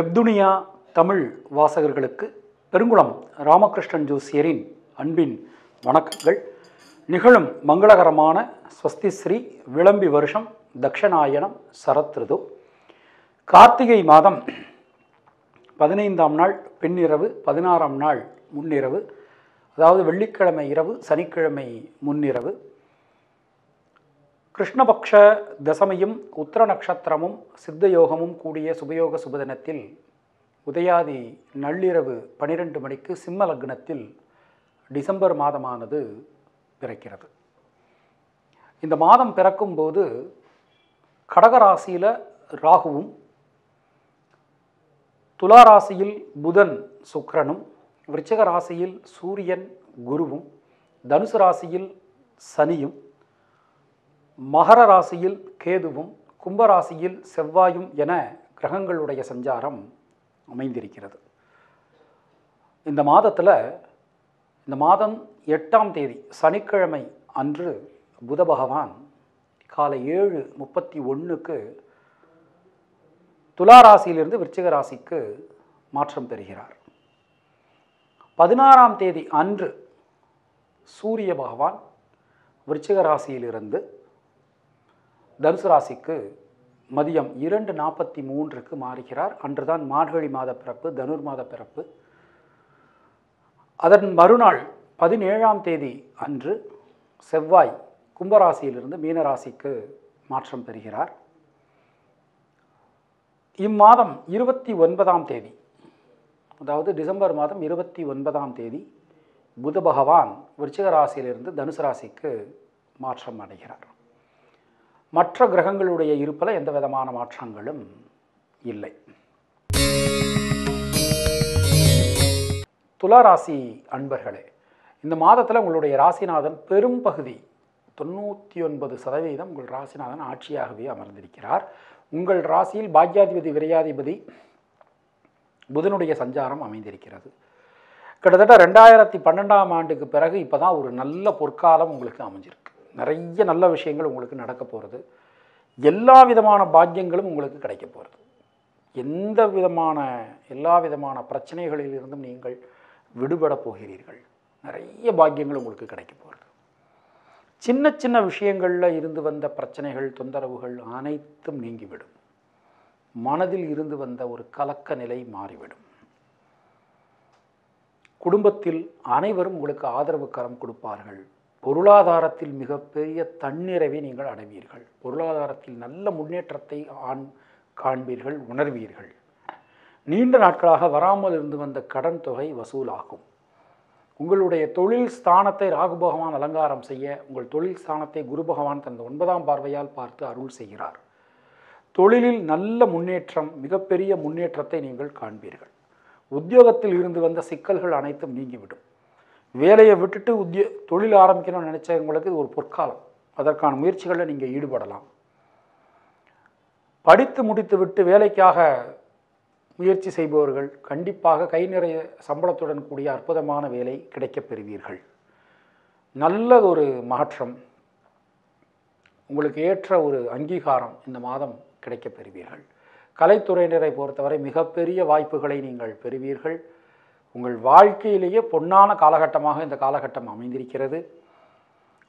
வெப்துனியா தமிழ் வாசகர்களுக்கு பெருங்குளம் ராமகிருஷ்ணன் ஜோசியரின் அன்பின் வணக்கங்கள். நிகழும் மங்களகரமான ஸ்வஸ்தி ஸ்ரீ விளம்பி வருஷம் தக்ஷநாயனம் சரத்ருது கார்த்திகை மாதம் பதினைந்தாம் நாள் பின்னிரவு பதினாறாம் நாள் முன்னிரவு அதாவது வெள்ளிக்கிழமை இரவு சனிக்கிழமை முன்னிரவு. கிருஷ்ணபக்ஷ தசமியும் உத்திர நட்சத்திரமும் சித்தயோகமும் கூடிய சுபயோக சுபதினத்தில் உதயாதி நள்ளிரவு பனிரெண்டு மணிக்கு சிம்ம லக்னத்தில் டிசம்பர் மாதமானது பிறக்கிறது. இந்த மாதம் பிறக்கும்போது கடகராசியில் ராகுவும் துலா ராசியில் புதன் சுக்கரனும் விருச்சிக ராசியில் சூரியன் குருவும் தனுசு ராசியில் சனியும் மகர ராசியில் கேதுவும் கும்பராசியில் செவ்வாயும் என கிரகங்களுடைய சஞ்சாரம் அமைந்திருக்கிறது. இந்த மாதத்தில் இந்த மாதம் எட்டாம் தேதி சனிக்கிழமை அன்று புத பகவான் காலை ஏழு முப்பத்தி ஒன்றுக்கு துலா ராசியிலிருந்து விருச்சிக ராசிக்கு மாற்றம் பெறுகிறார். பதினாறாம் தேதி அன்று சூரிய பகவான் விருச்சிக ராசியிலிருந்து தனுசு ராசிக்கு மதியம் இரண்டு நாற்பத்தி மூன்றுக்கு மாறுகிறார். அன்றுதான் மார்கழி மாத பிறப்பு தனுர் மாத பிறப்பு. அதன் மறுநாள் பதினேழாம் தேதி அன்று செவ்வாய் கும்பராசியிலிருந்து மீனராசிக்கு மாற்றம் பெறுகிறார். இம்மாதம் இருபத்தி ஒன்பதாம் தேதி அதாவது டிசம்பர் மாதம் இருபத்தி ஒன்பதாம் தேதி புத பகவான் விருச்சிக ராசியிலிருந்து தனுசு ராசிக்கு மாற்றம் அடைகிறார். மற்ற கிரகங்களுடைய இருப்பில் எந்த விதமான மாற்றங்களும் இல்லை. துளாராசி அன்பர்களே இந்த மாதத்தில் உங்களுடைய ராசிநாதன் பெரும் பகுதி தொண்ணூற்றி ஒன்பது சதவீதம் உங்கள் ராசிநாதன் ஆட்சியாகவே அமர்ந்திருக்கிறார். உங்கள் ராசியில் பாக்யாதிபதி விரையாதிபதி புதனுடைய சஞ்சாரம் அமைந்திருக்கிறது. கிட்டத்தட்ட ரெண்டாயிரத்தி பன்னெண்டாம் ஆண்டுக்கு பிறகு இப்போ தான் ஒரு நல்ல பொற்காலம் உங்களுக்கு அமைஞ்சிருக்கு. நிறைய நல்ல விஷயங்கள் உங்களுக்கு நடக்க போகிறது எல்லா விதமான பாக்கியங்களும் உங்களுக்கு கிடைக்க போகிறது எந்த விதமான எல்லா விதமான பிரச்சனைகளிலிருந்தும் நீங்கள் விடுபட போகிறீர்கள். நிறைய பாக்கியங்கள் உங்களுக்கு கிடைக்க போகிறது சின்ன சின்ன விஷயங்களில் இருந்து வந்த பிரச்சனைகள் தொந்தரவுகள் அனைத்தும் நீங்கிவிடும். மனதில் இருந்து வந்த ஒரு கலக்க நிலை மாறிவிடும். குடும்பத்தில் அனைவரும் உங்களுக்கு ஆதரவு கரம் கொடுப்பார்கள். பொருளாதாரத்தில் மிகப்பெரிய தன்னிறைவை நீங்கள் அடைவீர்கள். பொருளாதாரத்தில் நல்ல முன்னேற்றத்தை ஆண் காண்பீர்கள் உணர்வீர்கள். நீண்ட நாட்களாக வராமல் இருந்து வந்த கடன் தொகை வசூலாகும். உங்களுடைய தொழில் ஸ்தானத்தை ராகு பகவான் அலங்காரம் செய்ய உங்கள் தொழில் ஸ்தானத்தை குரு பகவான் தந்த ஒன்பதாம் பார்வையால் பார்த்து அருள் செய்கிறார். தொழிலில் நல்ல முன்னேற்றம் மிகப்பெரிய முன்னேற்றத்தை நீங்கள் காண்பீர்கள். உத்தியோகத்தில் இருந்து வந்த சிக்கல்கள் அனைத்தும் நீங்கிவிடும். வேலையை விட்டுட்டு உத்திய தொழில் ஆரம்பிக்கணும்னு நினச்சவங்களுக்கு இது ஒரு பொற்காலம். அதற்கான முயற்சிகளில் நீங்கள் ஈடுபடலாம். படித்து முடித்துவிட்டு வேலைக்காக முயற்சி செய்பவர்கள் கண்டிப்பாக கை நிறைய சம்பளத்துடன் கூடிய அற்புதமான வேலை கிடைக்கப் பெறுவீர்கள். நல்லதொரு மாற்றம் உங்களுக்கு ஏற்ற ஒரு அங்கீகாரம் இந்த மாதம் கிடைக்கப் பெறுவீர்கள். கலைத்துறையினரை பொறுத்தவரை மிகப்பெரிய வாய்ப்புகளை நீங்கள் பெறுவீர்கள். உங்கள் வாழ்க்கையிலேயே பொன்னான காலகட்டமாக இந்த காலகட்டம் அமைந்திருக்கிறது.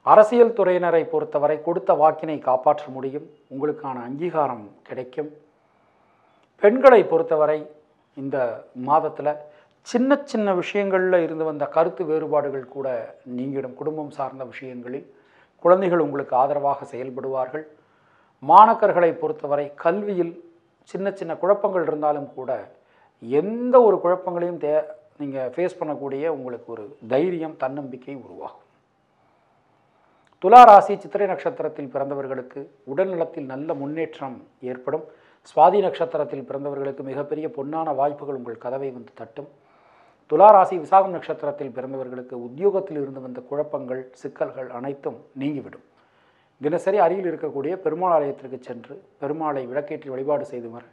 அரசியல் துறையினரை பொறுத்தவரை கொடுத்த வாக்கினை காப்பாற்ற முடியும். உங்களுக்கான அங்கீகாரம் கிடைக்கும். பெண்களை பொறுத்தவரை இந்த மாதத்தில் சின்ன சின்ன விஷயங்களில் இருந்து வந்த கருத்து வேறுபாடுகள் கூட நீங்கிடும். குடும்பம் சார்ந்த விஷயங்களில் குழந்தைகள் உங்களுக்கு ஆதரவாக செயல்படுவார்கள். மாணக்கர்களை பொறுத்தவரை கல்வியில் சின்ன சின்ன குழப்பங்கள் இருந்தாலும் கூட எந்த ஒரு குழப்பங்களையும் தே நீங்கள் ஃபேஸ் பண்ணக்கூடிய உங்களுக்கு ஒரு தைரியம் தன்னம்பிக்கை உருவாகும். துலா ராசி சித்திரை நட்சத்திரத்தில் பிறந்தவர்களுக்கு உடல்நலத்தில் நல்ல முன்னேற்றம் ஏற்படும். சுவாதி நட்சத்திரத்தில் பிறந்தவர்களுக்கு மிகப்பெரிய பொன்னான வாய்ப்புகள் உங்கள் கதவை வந்து தட்டும். துலா ராசி விசாகம் நட்சத்திரத்தில் பிறந்தவர்களுக்கு உத்தியோகத்தில் இருந்து வந்த குழப்பங்கள் சிக்கல்கள் அனைத்தும் நீங்கிவிடும். தினசரி அருகில் இருக்கக்கூடிய பெருமாள் ஆலயத்திற்கு சென்று பெருமாளை விளக்கேற்றி வழிபாடு செய்து வர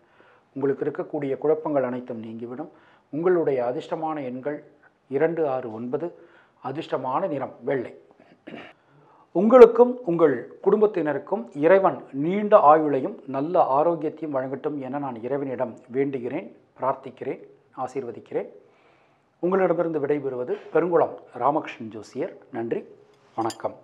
உங்களுக்கு இருக்கக்கூடிய குழப்பங்கள் அனைத்தும் நீங்கிவிடும். உங்களுடைய அதிர்ஷ்டமான எண்கள் இரண்டு ஆறு ஒன்பது. அதிர்ஷ்டமான நிறம் வெள்ளை. உங்களுக்கும் உங்கள் குடும்பத்தினருக்கும் இறைவன் நீண்ட ஆயுளையும் நல்ல ஆரோக்கியத்தையும் வழங்கட்டும் என நான் இறைவனிடம் வேண்டுகிறேன் பிரார்த்திக்கிறேன் ஆசீர்வதிக்கிறேன். உங்களிடமிருந்து விடைபெறுவது பெருங்குளம் ராமகிருஷ்ணன் ஜோசியர். நன்றி வணக்கம்.